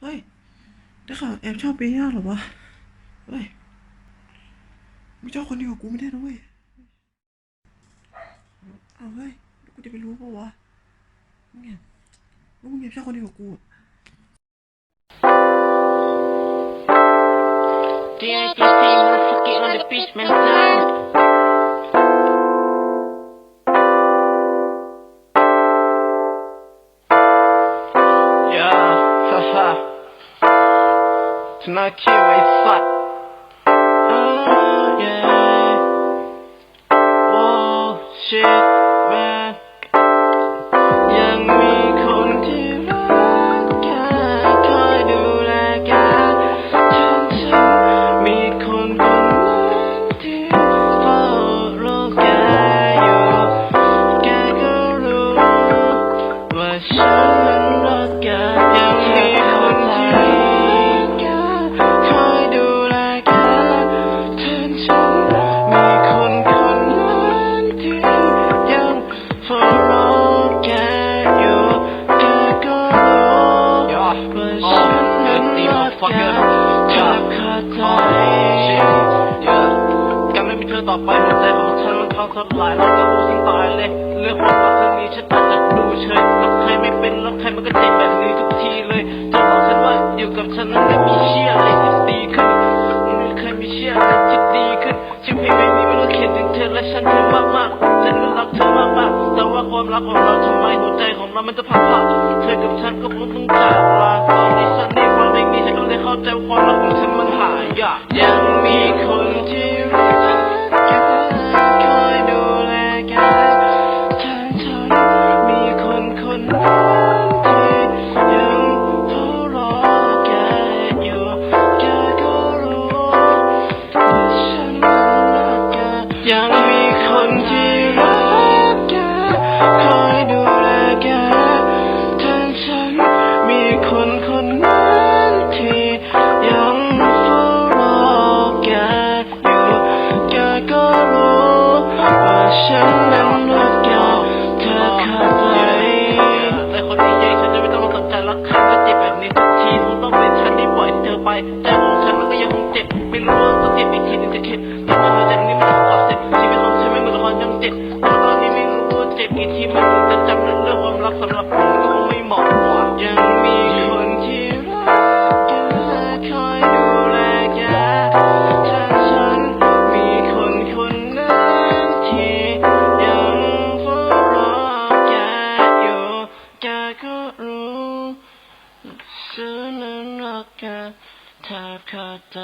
เฮ้ยได้ข่าวแอบชอบเปีย่าหรอวะ เฮ้ยมึงชอบคนเดียวกับกูไม่ได้นะเว้ยเอาเฮ้ยกูจะไปรู้ปะวะมึงเนี่ยมึงแอบชอบคนเดียวกับกูอะ DITC, motherfucking on the beach, man. Tonight, kid, wait, fuck. Oh, yeah. Whoa, shit, man. ยังมีคนที่รักกันคอยดูแลกันฉันฉันมีคนคนนั้นที่เฝ้ารอแกอยู่ แกก็รู้ว่าฉันนั้นรักแก ใจการไม่มีเธอต่อไปหัวใจของฉันมันพังทลายแล้วก็รู้สิ่งตายเลยเรื่องความรักครั้งนี้ฉันอาจจะดูเฉยรักใครไม่เป็นรักใครมันก็เจ็บแบบนี้ทุกทีเลยจะบอกฉันว่าอยู่กับฉันนั้นไม่มีเชื่ออะไรที่ดีขึ้นไม่เคยมีเชื่ออะไรที่ดีขึ้นชีวิตไม่มีไม่รู้เขียนถึงเธอและฉันเธอมากมากๆฉันก็รักเธอมากมากแต่ว่าความรักของเราทำไมหัวใจของเรามันจะพังผ่าเธอกับฉันก็คงต้องจาก ผมก็คงไม่เหมาะกว่ายังมีคนที่รักแกคอยดูแลแกแทนฉันมีคนคนนั้นที่ยังเฝ้ารอแกอยู่แกก็รู้ฉันนั้นรักแกแทบขาดใจ